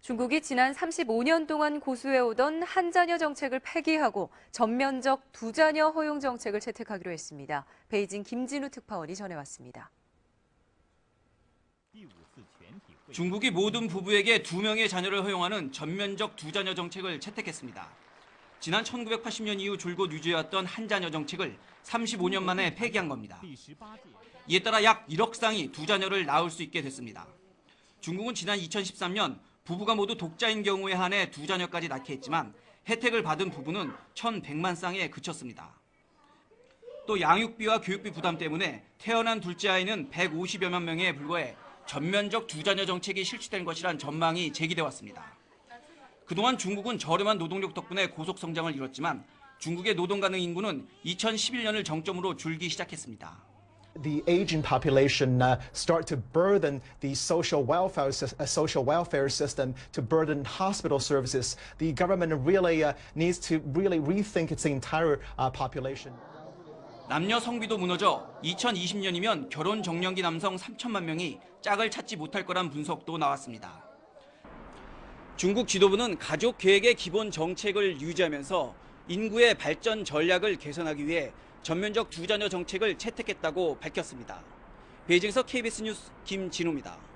중국이 지난 35년 동안 고수해오던 한자녀 정책을 폐기하고 전면적 두자녀 허용 정책을 채택하기로 했습니다. 베이징 김진우 특파원이 전해왔습니다. 중국이 모든 부부에게 두 명의 자녀를 허용하는 전면적 두자녀 정책을 채택했습니다. 지난 1980년 이후 줄곧 유지해왔던 한자녀 정책을 35년 만에 폐기한 겁니다. 이에 따라 약 1억 쌍이 두 자녀를 낳을 수 있게 됐습니다. 중국은 지난 2013년 부부가 모두 독자인 경우에 한해 두 자녀까지 낳게 했지만 혜택을 받은 부부는 1,100만 쌍에 그쳤습니다. 또 양육비와 교육비 부담 때문에 태어난 둘째 아이는 150여만 명에 불과해 전면적 두 자녀 정책이 실시된 것이란 전망이 제기돼 왔습니다. 그동안 중국은 저렴한 노동력 덕분에 고속 성장을 이뤘지만 중국의 노동 가능 인구는 2011년을 정점으로 줄기 시작했습니다. The aging population uh, start to burden the social welfare uh, social welfare system, to burden hospital services. The government really uh, needs to really rethink its entire uh, population. 남녀 성비도 무너져 2020년이면 결혼 정년기 남성 3천만 명이 짝을 찾지 못할 거란 분석도 나왔습니다. 중국 지도부는 가족 계획의 기본 정책을 유지하면서 인구의 발전 전략을 개선하기 위해 전면적 두자녀 정책을 채택했다고 밝혔습니다. 베이징에서 KBS 뉴스 김진우입니다.